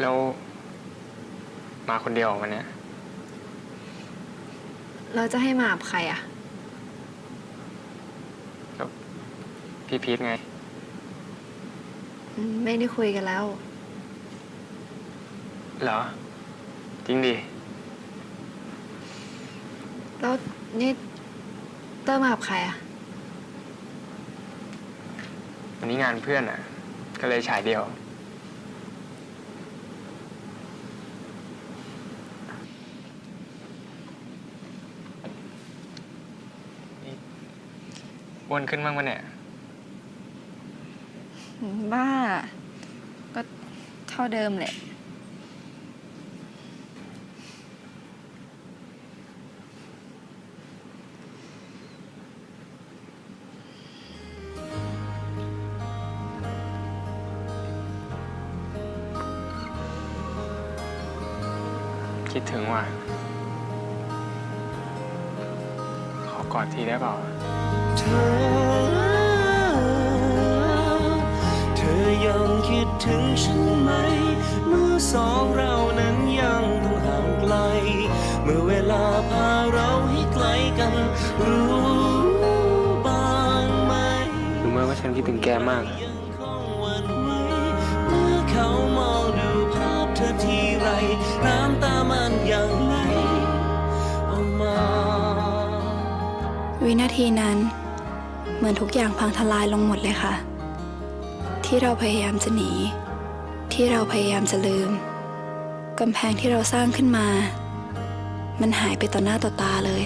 แล้วมาคนเดียววันเนี้ยเราจะให้มากับใครอะพี่พีทไง อืมไม่ได้คุยกันแล้ว เหรอ จริงดิ แล้วนี่เตอร์มากับใครอะวันนี้งานเพื่อนอะ ก็เลยฉายเดียว อ้วนขึ้นบ้างปะเนี่ย บ้า ก็เท่าเดิมแหละ คิดถึงว่ะ ขอกอดทีได้เปล่า เธอ เธอยังคิดถึงฉันไหม เมื่อสองเรานั้นยังต้องห่างไกล เมื่อเวลาพาเราให้ไกลกัน รู้บ้างไหมรู้ไหมว่าฉันคิดถึงแกมาก ยังคงหวั่นไหวเมื่อเขามองดูภาพเธอทีไร น้ำตามันยังไหลออกมา วินาทีนั้น เหมือนทุกอย่างพังทลายลงหมดเลยค่ะ ที่เราพยายามจะหนี ที่เราพยายามจะลืมกำแพงที่เราสร้างขึ้นมา มันหายไปต่อหน้าต่อตาเลย